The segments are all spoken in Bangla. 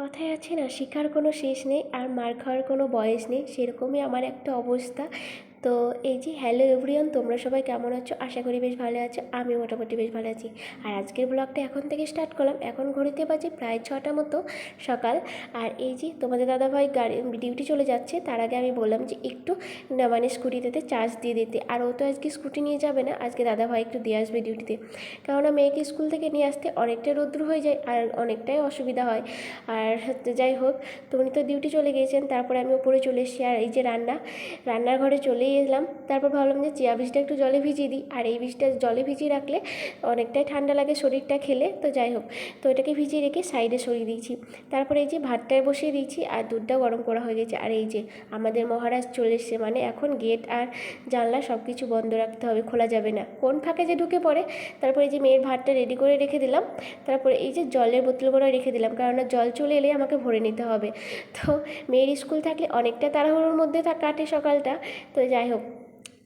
কথায় আছে না শেখার কোনো শেষ নেই আর মার খাওয়ার কোনো বয়স নেই, সেরকমই আমার একটা অবস্থা। তো এই যে হ্যালো এভরিওয়ান তোমরা সবাই কেমন আছো? আশা করি বেশ ভালো আছো আমি মোটামুটি বেশ ভালো আছি। আর আজকের ব্লগটা এখন থেকে স্টার্ট করলাম। এখন ঘড়িতে বাজে প্রায় ছটা মতো সকাল। আর এই যে তোমাদের দাদাভাই গাড়ি ডিউটি চলে যাচ্ছে, তার আগে আমি বললাম যে একটু মানে স্কুটিতে চার্জ দিয়ে দিতে। আর ও তো আজকে স্কুটি নিয়ে যাবে না, আজকে দাদাভাই একটু দিয়ে আসবে ডিউটিতে কেননা মেয়েকে স্কুল থেকে নিয়ে আসতে অনেকটা রৌদ্র হয়ে যায় আর অনেকটাই অসুবিধা হয়। আর যাই হোক, তো উনি তো ডিউটি চলে গিয়েছেন, তারপরে আমি উপরে চলে এসেছি। আর এই যে রান্না, রান্নার ঘরে এলাম তারপর ভাবলাম যে চিয়া বীজটা একটু জলে ভিজিয়ে দিই। আর এই বীজটা জলে ভিজিয়ে রাখলে অনেকটাই ঠান্ডা লাগে শরীরটা খেলে, তো যাই হোক। তো এটাকে ভিজিয়ে রেখে সাইডে সরিয়ে দিয়েছি। তারপরে এই যে ভাতটায় বসিয়ে দিয়েছি আর দুধটা গরম করা হয়ে গেছে। আর এই যে আমাদের মহারাজ চলে এসছে মানে এখন গেট আর জানলা সব কিছু বন্ধ রাখতে হবে, খোলা যাবে না। কোন ফাঁকে যে ঢুকে পড়ে, তারপরে এই যে মেয়ের ভাতটা রেডি করে রেখে দিলাম। তারপরে এই যে জলের বোতলগুলো রেখে দিলাম, কেননা জল চলে এলে আমাকে ভরে নিতে হবে। তো মেয়ের স্কুল থাকলে অনেকটা তাড়াহুড়োর মধ্যে কাটে সকালটা। তো যাই হোক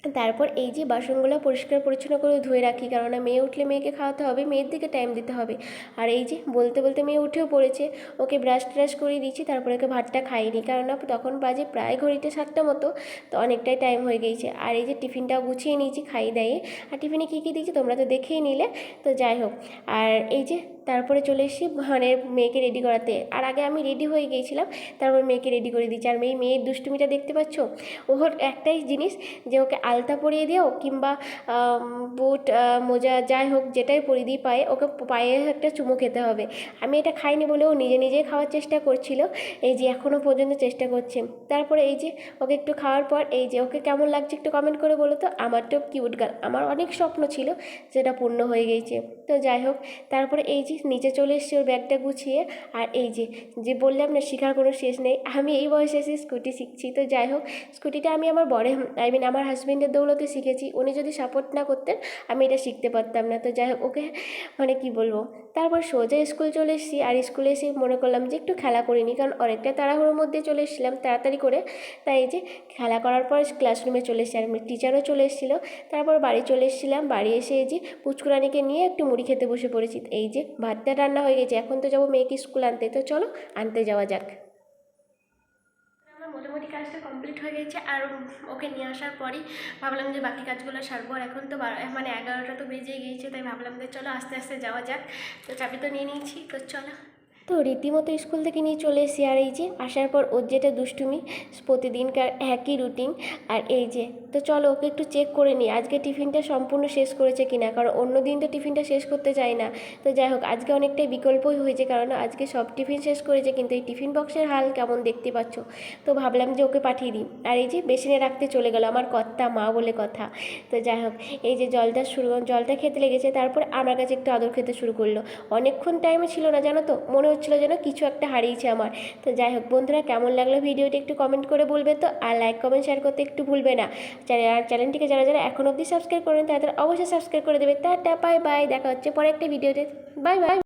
তারপর এই যে বাসনগুলো পরিষ্কার পরিচ্ছন্ন করে ধুয়ে রাখি, কেননা মেয়ে উঠলে মেয়েকে খাওয়াতে হবে, মেয়ের দিকে টাইম দিতে হবে। আর এই যে বলতে বলতে মেয়ে উঠেও পড়েছে, ওকে ব্রাশ ট্রাশ করিয়ে দিচ্ছি, তারপরে ওকে ভাতটা খাইনি কেননা তখন বাজে প্রায় ঘড়িতে সাতটা মতো, তো অনেকটাই টাইম হয়ে গিয়েছে আর এই যে টিফিনটা গুছিয়ে নিয়েছি খাইয়ে দাইয়ে। আর টিফিনে কী কী দিয়েছি তোমরা তো দেখেই নিলে, তো যাই হোক। আর এই যে তারপরে চলে এসেছি মানে মেয়েকে রেডি করাতে। আর আগে আমি রেডি হয়ে গিয়েছিলাম, তারপর মেয়েকে রেডি করে দিচ্ছি আর মেয়ে মেয়ের দুষ্টুমিটা দেখতে পাচ্ছ? ওর একটাই জিনিস যে ওকে আলতা পরিয়ে দিও কিংবা বুট মোজা যাই হোক যেটাই পরিয়ে দিই পায়ে, ওকে পায়ে একটা চুমু খেতে হবে। আমি এটা খাইনি বলে ও নিজে নিজেই খাওয়ার চেষ্টা করছিল, এই যে এখনও পর্যন্ত চেষ্টা করছে। তারপরে এই যে ওকে একটু খাওয়ার পর, এই যে ওকে কেমন লাগছে একটু কমেন্ট করে বলো তো, আমার তো কিউট গার্ল আমার অনেক স্বপ্ন ছিল যেটা পূর্ণ হয়ে গিয়েছে তো যাই হোক, তারপরে এই যে নিচে চলে এসেছি ওর ব্যাগটা গুছিয়ে, আর এই যে যে বললাম না শেখার কোনো শেষ নেই, আমি এই বয়সে এসে স্কুটি শিখছি। তো যাই হোক স্কুটিটা আমি আমার বরে আই মিন আমার হাজব্যান্ডের দৌলতে শিখেছি। উনি যদি সাপোর্ট না করতেন, আমি এটা শিখতে পারতাম না। তো যাই হোক, ওকে মানে কি বলব? তারপর সোজা স্কুল চলে এসেছি। আর স্কুলে এসে মনে করলাম যে একটু খেলা করিনি, কারণ অনেকটা তাড়াহুড়োর মধ্যে চলে এসেছিলাম তাড়াতাড়ি করে। তাই যে খেলা করার পর ক্লাসরুমে চলে এসেছি আর টিচারও চলে এসেছিল। তারপর বাড়ি চলে এসেছিলাম। বাড়ি এসে এই যে পুচকুরানিকে নিয়ে একটু মুড়ি খেতে বসে পড়েছি। এই যে ভাতটা রান্না হয়ে গেছে, এখন তো যাব মেয়েকে স্কুল আনতে। তো চলো, আনতে যাওয়া যাক। কাজটা কমপ্লিট হয়ে গেছে আর ওকে নিয়ে আসার পরই ভাবলাম যে বাকি কাজগুলো সারবো আর এখন তো মানে এগারোটা তো বেজে গিয়েছে, তাই ভাবলাম যে চলো আস্তে আস্তে যাওয়া যাক। তো চাবি তো নিয়ে নিয়েছি, তো চলো। তো রীতিমতো স্কুল থেকে নিয়ে চলে এসেছি। আর এই যে আসার পর ওর যেটা দুষ্টুমি, প্রতিদিনকার একই রুটিন আর এই যে, তো চলো ওকে একটু চেক করে নিই, আজকে টিফিনটা সম্পূর্ণ শেষ করেছে কিনা? কারণ অন্য দিন তো টিফিনটা শেষ করতে চায় না। তো যাই হোক, আজকে অনেকটাই বিকল্পই হয়েছে, কারণ আজকে সব টিফিন শেষ করেছে, কিন্তু এই টিফিন বক্সের হাল কেমন দেখতে পাচ্ছ? তো ভাবলাম যে ওকে পাঠিয়ে দিই। আর এই যে বেসিনে রাখতে চলে গেল আমার কর্তা, মা বলে কথা। তো যাই হোক, এই যে জলটা শুরু, জলটা খেতে লেগেছে, তারপর আমার কাছে একটু আদর খেতে শুরু করল। অনেকক্ষণ টাইমে ছিল না, জানো তো? মনে হচ্ছিল যেন কিছু একটা হারিয়েছে আমার। তো যাই হোক বন্ধুরা, কেমন লাগল ভিডিওটি একটু কমেন্ট করে বলবে তো, আর লাইক কমেন্ট শেয়ার করতে একটু ভুলবে না। আর চ্যানেলটিকে যারা যারা এখন অবধি সাবস্ক্রাইব করেন, তাদের অবশ্যই সাবস্ক্রাইব করে দেবে। টাটা বাই বাই দেখা হচ্ছে পরে একটা ভিডিওতে। Bye bye